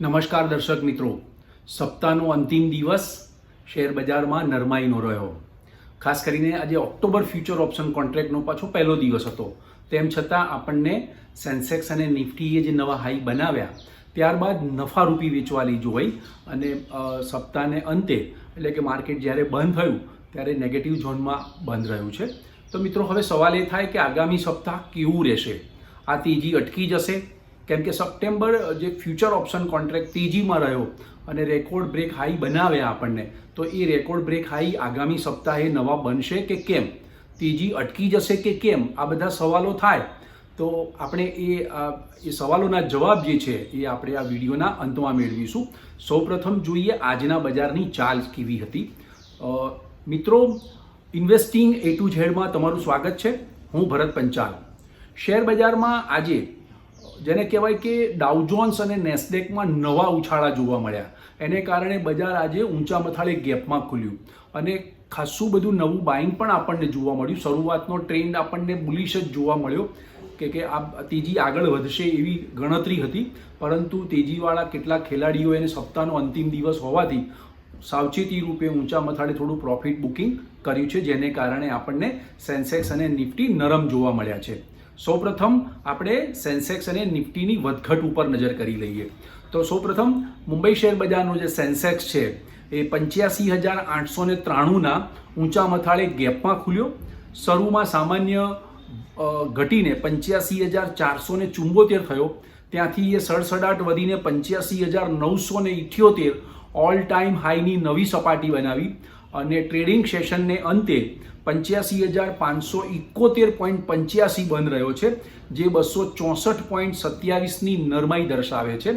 નમસ્કાર દર્શક મિત્રો. સપ્તાહનો અંતિમ દિવસ શેર બજારમાં નરમાઈનો રહ્યો. ખાસ કરીને આજે ઓક્ટોબર ફ્યુચર ઓપ્શન કોન્ટ્રાક્ટનો પાછો પહેલો દિવસ હતો. તેમ છતાં આપણને સેન્સેક્સ અને નિફ્ટીએ જે નવા હાઈ બનાવ્યા, ત્યારબાદ નફારૂપી વેચવાલી જોઈ અને સપ્તાહને અંતે, એટલે કે માર્કેટ જ્યારે બંધ થયું, ત્યારે નેગેટિવ ઝોનમાં બંધ રહ્યું છે. તો મિત્રો, હવે સવાલ એ થાય કે આગામી સપ્તાહ કેવું રહેશે? આ તેજી અટકી જશે? કેમ કે સપ્ટેમ્બર જે ફ્યુચર ઓપ્શન કોન્ટ્રાક્ટ તેજીમાં રહ્યો અને રેકોર્ડ બ્રેક હાઈ બનાવ્યા આપણને, તો એ રેકોર્ડ બ્રેક હાઈ આગામી સપ્તાહે નવા બનશે કે કેમ? તેજી અટકી જશે કે કેમ? આ બધા સવાલો થાય. તો આપણે એ એ સવાલોના જવાબ જે છે એ આપણે આ વિડીયોના અંતમાં મેળવીશું. સૌપ્રથમ જોઈએ આજના બજારની ચાલ કેવી હતી. મિત્રો ઇન્વેસ્ટિંગ એ ટુ ઝેડમાં તમારું સ્વાગત છે. હું ભરત પંચાલ. શેર બજારમાં આજે જેને કહેવાય કે ડાઉજોન્સ અને નેસ્ડેકમાં નવા ઉછાળા જોવા મળ્યા. એને કારણે બજાર આજે ઊંચા મથાળે ગેપમાં ખુલ્યું. અને ખાસું બધું નવું બાઇંગ પણ આપણને જોવા મળ્યું. શરૂઆતનો ટ્રેન્ડ આપણને બુલિશ જ જોવા મળ્યો કે કે આ તેજી આગળ વધશે એવી ગણતરી હતી. પરંતુ તેજીવાળા કેટલાક ખેલાડીઓ એને સપ્તાહનો અંતિમ દિવસ હોવાથી સાવચેતી રૂપે ઊંચા મથાળે થોડું પ્રોફિટ બુકિંગ કર્યું છે, જેને કારણે આપણને સેન્સેક્સ અને નિફ્ટી નરમ જોવા મળ્યા છે. સૌપ્રથમ આપણે સેન્સેક્સ અને નિફ્ટીની વધઘટ ઉપર નજર કરી લઈએ. તો સૌપ્રથમ મુંબઈ શેર બજારનો જે સેન્સેક્સ છે, એ પંચ્યાસી હજાર આઠસો ને ત્રાણુંના ઊંચા મથાળે ગેપમાં ખુલ્યો. શરૂમાં સામાન્ય ઘટીને પંચ્યાસી હજાર ચારસો ને ચુંબોતેર થયો. ત્યાંથી એ સડસડાટ વધીને પંચ્યાસી હજાર નવસો ને ઇઠ્યોતેર ઓલ ટાઈમ હાઈની નવી સપાટી બનાવી. અને ટ્રેડિંગ સેશનને અંતે પંચ્યાસી હજાર પાંચસો ઇકોતેર પોઈન્ટ પંચ્યાસી બંધ રહ્યો છે, જે બસો ચોસઠ પોઈન્ટ સત્યાવીસની નરમાઈ દર્શાવે છે.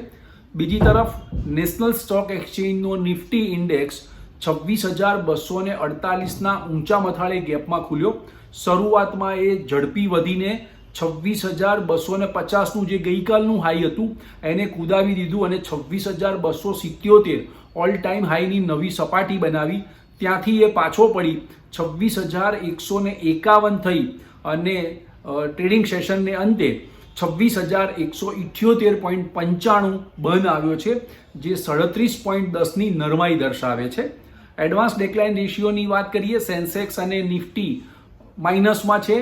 બીજી તરફ, નેશનલ સ્ટોક એક્સચેન્જનો નિફ્ટી ઇન્ડેક્સ છવ્વીસ હજાર બસો ને અડતાલીસના ઊંચા મથાળે ગેપમાં ખુલ્યો. શરૂઆતમાં એ ઝડપી વધીને છવ્વીસ હજાર બસો ને પચાસનું જે ગઈકાલનું હાઈ હતું, એને કુદાવી દીધું અને છવ્વીસ હજાર બસો સિત્યોતેર ઓલ ટાઈમ હાઈની નવી સપાટી બનાવી. ત્યાંથી એ પાછો પડી. છવ્વીસ હજાર એકસો એકાવન થઈ અને ટ્રેડિંગ સેશનને અંતે છવ્વીસ હજાર એકસો ઇઠ્યોતેર પોઈન્ટ પંચાણું બંધ આવ્યો છે, જે સડત્રીસ પોઈન્ટ દસની નરમાઈ દર્શાવે છે. એડવાન્સ ડેકલાઇન રેશિયોની વાત કરીએ, સેન્સેક્સ અને નિફ્ટી માઇનસમાં છે,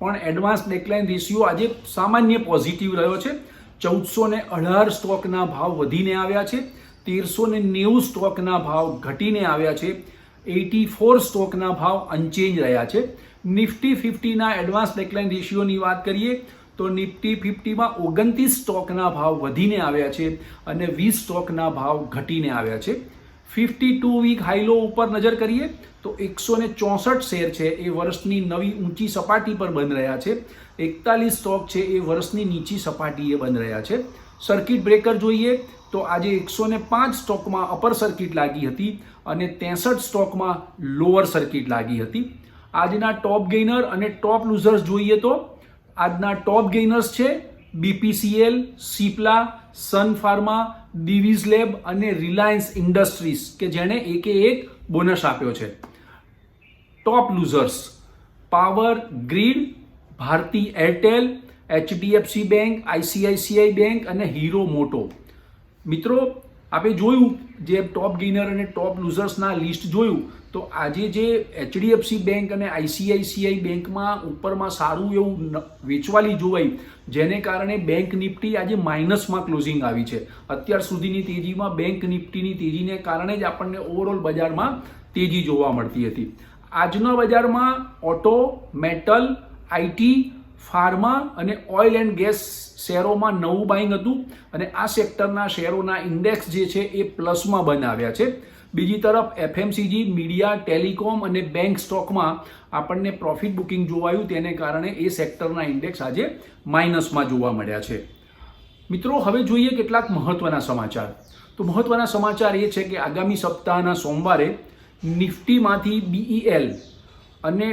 પણ એડવાન્સ ડેકલાઇન રેશિયો આજે સામાન્ય પોઝિટિવ રહ્યો છે. ચૌદસો ને અઢાર સ્ટોકના ભાવ વધીને આવ્યા છે, તેરસો ને નેવું સ્ટોકના ભાવ ઘટીને આવ્યા છે. એટી ફોર સ્ટોકના ભાવ અનચેન્જ રહ્યા છે. નિફ્ટી ફિફ્ટીના એડવાન્સ ડેકલાઇન રેશિયોની વાત કરીએ, તો નિફ્ટી ફિફ્ટીમાં ઓગણત્રીસ સ્ટોકના ભાવ વધીને આવ્યા છે અને વીસ સ્ટોકના ભાવ ઘટીને આવ્યા છે. ફિફ્ટી ટુ વીક હાઈલો ઉપર નજર કરીએ, તો એકસો ને ચોસઠ શેર છે એ વર્ષની નવી ઊંચી સપાટી પર બંધ રહ્યા છે. એકતાલીસ સ્ટોક છે એ વર્ષની નીચી સપાટીએ બંધ રહ્યા છે. સર્કિટ બ્રેકર જોઈએ, તો આજે એકસો ને પાંચ સ્ટોકમાં અપર સર્કિટ લાગી હતી. અને ત્રેસઠ સ્ટોકમાં લોઅર સર્કિટ લાગી હતી. આજના ટોપ ગેઇનર અને ટોપ લૂઝર્સ જોઈએ તો, આજના ટોપ ગેઇનર્સ છે BPCL Cipla Sun Pharma Divi's Lab અને રિલાયન્સ ઇન્ડસ્ટ્રીઝ કે જેણે એકે એક બોનસ આપ્યો છે. Top losers power grid Bharti Airtel HDFC bank ICICI bank અને હીરો મોટો મિત્રો આપણે જોયું જે ટોપ ગેઇનર અને ટોપ લૂઝર્સના લિસ્ટ જોયું, તો આજે જે એચડીએફસી બેંક અને આઈસીઆઈસીઆઈ બેંકમાં ઉપરમાં સારું એવું વેચવાલી જોવાઈ, જેને કારણે બેંક નિફ્ટી આજે માઇનસમાં ક્લોઝિંગ આવી છે. અત્યાર સુધીની તેજીમાં બેંક નિફ્ટીની તેજીને કારણે જ આપણને ઓવરઓલ બજારમાં તેજી જોવા મળતી હતી. આજના બજારમાં ઓટો મેટલ આઈટી ફાર્મા અને ઓઇલ એન્ડ ગેસ શેરોમાં નવું બાઇંગ હતું અને આ સેક્ટરના શેરોના ઇન્ડેક્સ જે છે એ પ્લસમાં બનાવ્યા છે. બીજી તરફ એફએમસીજી મીડિયા ટેલિકોમ અને બેંક સ્ટોકમાં આપણને પ્રોફિટ બુકિંગ જોવાયું. તેને કારણે એ સેક્ટરના ઇન્ડેક્સ આજે માઇનસમાં જોવા મળ્યા છે. મિત્રો, હવે જોઈએ કેટલાક મહત્વના સમાચાર. તો મહત્વના સમાચાર એ છે કે આગામી સપ્તાહના સોમવારે નિફ્ટીમાંથી બીઈએલ અને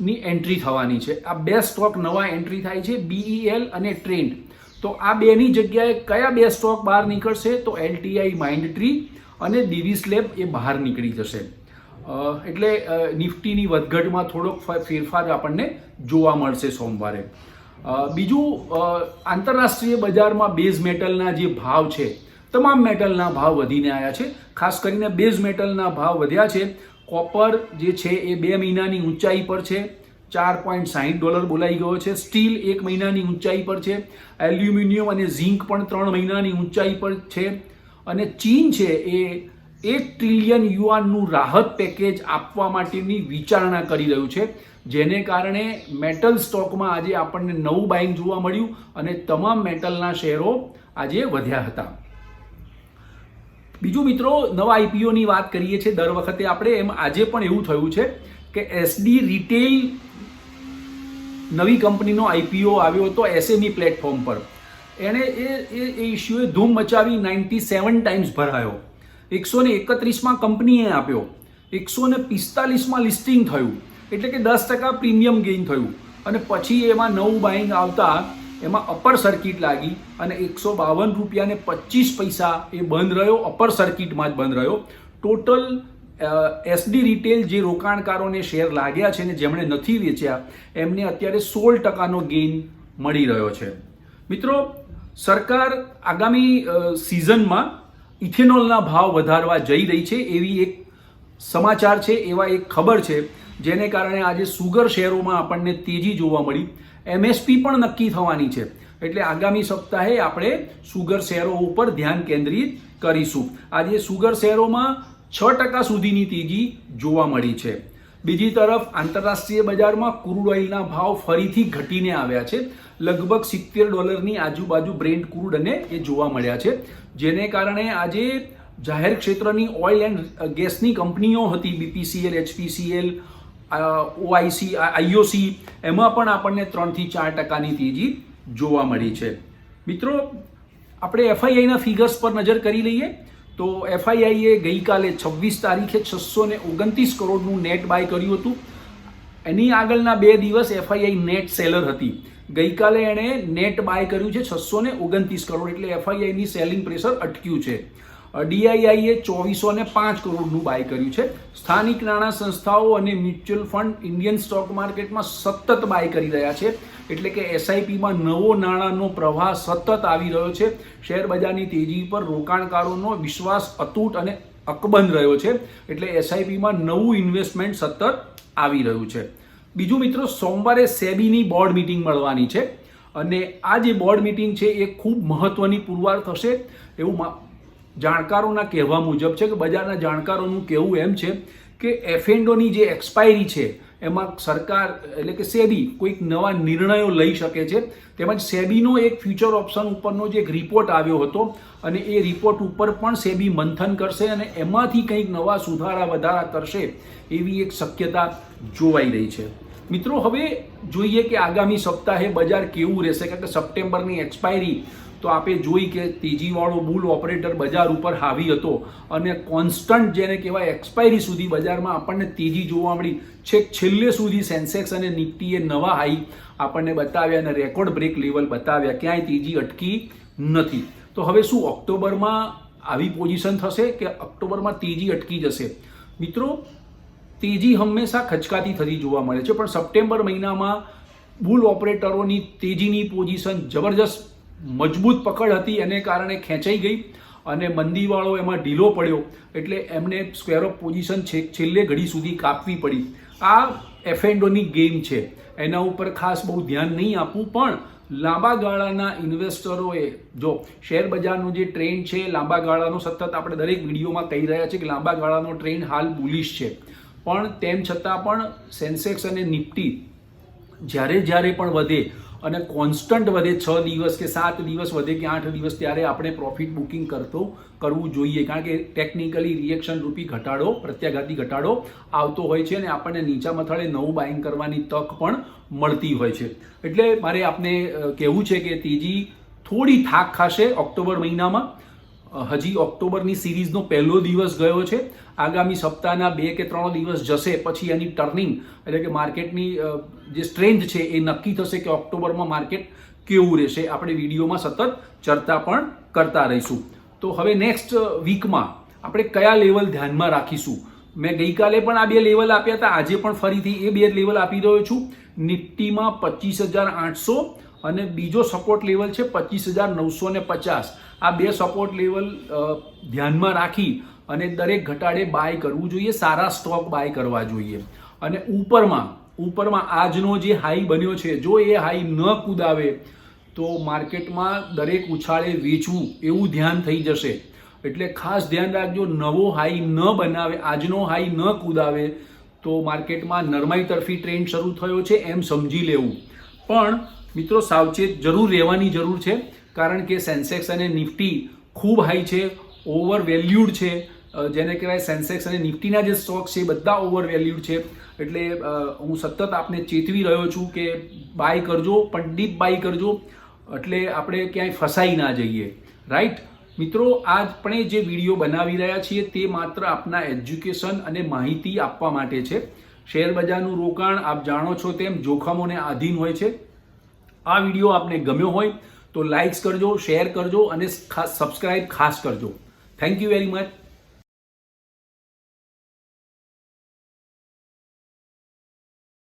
ટ્રેન્ડની એન્ટ્રી થવાની છે. આ બે સ્ટોક નવા એન્ટ્રી થાય છે બીઈએલ અને ટ્રેન્ડ તો આ બેની જગ્યાએ કયા બે સ્ટોક બહાર નીકળશે? તો એલટીઆઈ માઇન્ડ ટ્રી અને દિવીસ સ્લેબ એ બહાર નીકળી જશે. એટલે નિફ્ટીની વધઘટમાં થોડોક ફેરફાર આપણને જોવા મળશે સોમવારે. બીજું આંતરરાષ્ટ્રીય બજારમાં બેઝ મેટલના જે ભાવ છે, તમામ મેટલના ભાવ વધીને આવ્યા છે. ખાસ કરીને બેઝ મેટલના ભાવ વધ્યા છે. કોપર જે છે એ બે મહિનાની ઊંચાઈ પર છે. ચાર પોઈન્ટ સાહીઠ ડોલર બોલાઈ ગયો છે. સ્ટીલ એક મહિનાની ઊંચાઈ પર છે. એલ્યુમિનિયમ અને ઝીંક પણ ત્રણ મહિનાની ઊંચાઈ પર છે. અને ચીન છે એ એક ટ્રિલિયન યુઆનનું રાહત પેકેજ આપવા માટેની વિચારણા કરી રહ્યું છે. જેને કારણે મેટલ સ્ટોકમાં આજે આપણને નવું બાઇંગ જોવા મળ્યું અને તમામ મેટલના શેરો આજે વધ્યા હતા. બીજું મિત્રો, નવા આઈપીઓની વાત કરીએ છીએ. દર વખતે આપણે એમ આજે પણ એવું થયું છે કે એસડી રિટેલ નવી કંપનીનો આઈપીઓ આવ્યો હતો એસએમઈ પ્લેટફોર્મ પર. એણે એ એ એ ઇસ્યુએ ધૂમ મચાવી નાઇન્ટી સેવન ટાઈમ્સ ભરાયો. એકસો ને એકત્રીસમાં કંપનીએ આપ્યો. એકસો ને પિસ્તાલીસમાં લિસ્ટિંગ થયું. એટલે કે દસ ટકા પ્રીમિયમ ગેઇન થયું. અને પછી એમાં નવું બાઇંગ આવતા એમાં અપર સર્કિટ લાગી અને એકસો બાવન રૂપિયાને પચીસ પૈસા એ બંધ રહ્યો. અપર સર્કિટમાં જ બંધ રહ્યો. ટોટલ એસડી રિટેલ જે રોકાણકારોને શેર લાગ્યા છે ને જેમણે નથી વેચ્યા, એમને અત્યારે સોળ ટકાનો ગેઇન મળી રહ્યો છે. મિત્રો, સરકાર આગામી સિઝનમાં ઇથેનોલના ભાવ વધારવા જઈ રહી છે એવી એક સમાચાર છે, એવા એક ખબર છે. જેને કારણે આજે સુગર શેરોમાં આપણને તેજી જોવા મળી. એમએસપી પણ નક્કી થવાની છે. એટલે આગામી સપ્તાહે આપણે સુગર શેરો ઉપર ધ્યાન કેન્દ્રિત કરીશું. આજે સુગર શેરોમાં છ ટકા સુધીની તેજી જોવા મળી છે. બીજી તરફ આંતરરાષ્ટ્રીય બજારમાં ક્રૂડ ઓઇલના ભાવ ફરીથી ઘટીને આવ્યા છે. લગભગ સિત્તેર ડોલરની આજુબાજુ બ્રેન્ડ ક્રૂડ અને એ જોવા મળ્યા છે. જેને કારણે આજે જાહેર ક્ષેત્રની ઓઇલ એન્ડ ગેસની કંપનીઓ હતી બીપીસીએલ એચપીસીએલ ઓઆઈસી આઈઓસી એમાં પણ આપણને ત્રણથી ચાર ટકાની તેજી જોવા મળી છે. મિત્રો, આપણે એફઆઈઆઈના ફિગર્સ પર નજર કરી લઈએ, તો એફઆઈઆઈએ ગઈકાલે છવ્વીસ તારીખે છસો ને ઓગણત્રીસ કરોડનું નેટ બાય કર્યું હતું. એની આગળના બે દિવસ એફઆઈઆઈ નેટ સેલર હતી. ગઈકાલે એણે નેટ બાય કર્યું છે છસો ને ઓગણત્રીસ કરોડ, એટલે એફઆઈઆઈની સેલિંગ પ્રેશર અટક્યું છે. ડીઆઈઆઈએ ચોવીસો ને પાંચ કરોડનું બાય કર્યું છે. સ્થાનિક નાણાં સંસ્થાઓ અને મ્યુચ્યુઅલ ફંડ ઇન્ડિયન સ્ટોક માર્કેટમાં સતત બાય કરી રહ્યા છે. એટલે કે એસઆઈપીમાં નવો નાણાંનો પ્રવાહ સતત આવી રહ્યો છે. શેર બજારની તેજી પર રોકાણકારોનો વિશ્વાસ અતૂટ અને અકબંધ રહ્યો છે. એટલે એસઆઈપીમાં નવું ઇન્વેસ્ટમેન્ટ સતત આવી રહ્યું છે. બીજું મિત્રો, સોમવારે સેબીની બોર્ડ મિટિંગ મળવાની છે. અને આ જે બોર્ડ મિટિંગ છે એ ખૂબ મહત્વની પુરવાર થશે. એવું જાણકારોના કહેવા મુજબ છે કે બજારના જાણકારોનું કહેવું એમ છે કે એફએન્ડોની જે એક્સપાયરી છે, એમાં સરકાર એટલે કે સેબી કોઈક નવા નિર્ણયો લઈ શકે છે. તેમજ સેબીનો એક ફ્યુચર ઓપ્શન ઉપરનો જે એક રિપોર્ટ આવ્યો હતો અને એ રિપોર્ટ ઉપર પણ સેબી મંથન કરશે અને એમાંથી કંઈક નવા સુધારા વધારા કરશે એવી એક શક્યતા જોવાઈ રહી છે. મિત્રો, હવે જોઈએ કે આગામી સપ્તાહે બજાર કેવું રહેશે? કારણ કે સપ્ટેમ્બરની એક્સપાયરી તો આપે જોઈ કે તેજીવાળો બુલ ઓપરેટર બજાર ઉપર હાવી હતો અને કોન્સ્ટન્ટ જેને કહેવાય એક્સપાયરી સુધી બજારમાં આપણને તેજી જોવા મળી. છેક છેલ્લે સુધી સેન્સેક્સ અને નિફ્ટીએ નવા હાઈ આપણને બતાવ્યા અને રેકોર્ડ બ્રેક લેવલ બતાવ્યા. ક્યાંય તેજી અટકી નથી. તો હવે શું ઓક્ટોબરમાં આવી પોઝિશન થશે કે ઓક્ટોબરમાં તેજી અટકી જશે? મિત્રો, તેજી હંમેશા ખચકાતી થતી જોવા મળે છે, પણ સપ્ટેમ્બર મહિનામાં બુલ ઓપરેટરોની તેજીની પોઝિશન જબરજસ્ત મજબૂત પકડ હતી, એને કારણે ખેંચાઈ ગઈ અને મંદીવાળો એમાં ઢીલો પડ્યો. એટલે એમને સ્ક્વેર ઓફ પોઝિશન છે, છેલ્લે ઘડી સુધી કાપવી પડી. આ એફએન્ડોની ગેમ છે. એના ઉપર ખાસ બહુ ધ્યાન નહીં આપવું પણ લાંબા ગાળાના ઇન્વેસ્ટરોએ જો શેર બજારનો જે ટ્રેન્ડ છે, લાંબા ગાળાનો સતત આપણે દરેક વિડીયોમાં કહી રહ્યા છીએ કે લાંબા ગાળાનો ટ્રેન્ડ હાલ બુલિશ છે. પણ તેમ છતાં પણ સેન્સેક્સ અને નિફ્ટી જ્યારે જ્યારે પણ વધે અને કોન્સ્ટન્ટ વધે છ દિવસ કે સાત દિવસ વધે કે આઠ દિવસ ત્યારે આપણે પ્રોફિટ બુકિંગ કરતો, કરવું જોઈએ. કારણ કે ટેકનિકલી રિએક્શન રૂપી ઘટાડો, પ્રત્યાઘાતી ઘટાડો આવતો હોય છે અને આપણને નીચા મથાળે નવું બાઇંગ કરવાની તક પણ મળતી હોય છે. એટલે મારે આપને કહેવું છે કે તેજી થોડી થાક ખાશે ઓક્ટોબર મહિનામાં. હજી ઓક્ટોબરની સિરીઝનો પહેલો દિવસ ગયો છે. આગામી સપ્તાહના બે કે ત્રણ દિવસ જશે, પછી એની ટર્નિંગ, એટલે કે માર્કેટની જે સ્ટ્રેન્થ છે એ નક્કી થશે કે ઓક્ટોબરમાં માર્કેટ કેવું રહેશે. આપણે વિડીયોમાં સતત ચર્ચા પણ કરતા રહીશું. તો હવે નેક્સ્ટ વીકમાં આપણે કયા લેવલ ધ્યાનમાં રાખીશું? મેં ગઈકાલે પણ આ બે લેવલ આપ્યા હતા. આજે પણ ફરીથી એ બે લેવલ આપી રહ્યો છું. નિફ્ટીમાં પચીસ હજાર આઠસો અને બીજો સપોર્ટ લેવલ છે પચીસ હજાર નવસો ને પચાસ. આ બે સપોર્ટ લેવલ ધ્યાનમાં રાખી અને દરેક ઘટાડે બાય કરવું જોઈએ, સારા સ્ટોક બાય કરવા જોઈએ. અને ઉપરમાં ઉપરમાં આજનો જે હાઈ બન્યો છે, જો એ હાઈ ન કૂદાવે, તો માર્કેટમાં દરેક ઉછાળે વેચવું એવું ધ્યાન થઈ જશે. એટલે ખાસ ધ્યાન રાખજો, નવો હાઈ ન બનાવે, આજનો હાઈ ન કૂદાવે, તો માર્કેટમાં નરમાઈ તરફી ટ્રેન્ડ શરૂ થયો છે, એમ સમજી લેવું. પણ મિત્રો, સાવચેત જરૂર રહેવાની જરૂર છે, કારણ કે સેન્સેક્સ અને નિફ્ટી ખૂબ હાઈ છે ઓવર વેલ્યુડ છે જેને કહેવાય સેન્સેક્સ અને નિફ્ટીના જે સ્ટોક છે બધા ઓવર વેલ્યુડ છે. એટલે હું સતત આપને ચેતવી રહ્યો છું કે બાય કરજો પણ ડીપ બાય કરજો, એટલે આપણે ક્યાંય ફસાઈ ના જઈએ. રાઈટ મિત્રો, આજ આપણે જે વીડિયો બનાવી રહ્યા છીએ તે માત્ર આપના એજ્યુકેશન અને માહિતી આપવા માટે છે. શેર બજારનું રોકાણ આપ જાણો છો તેમ જોખમોને આધીન હોય છે. આ વીડિયો આપને ગમ્યો હોય તો લાઇક્સ કરજો શેર કરજો અને ખાસ સબસ્ક્રાઇબ ખાસ કરજો. Thank you very much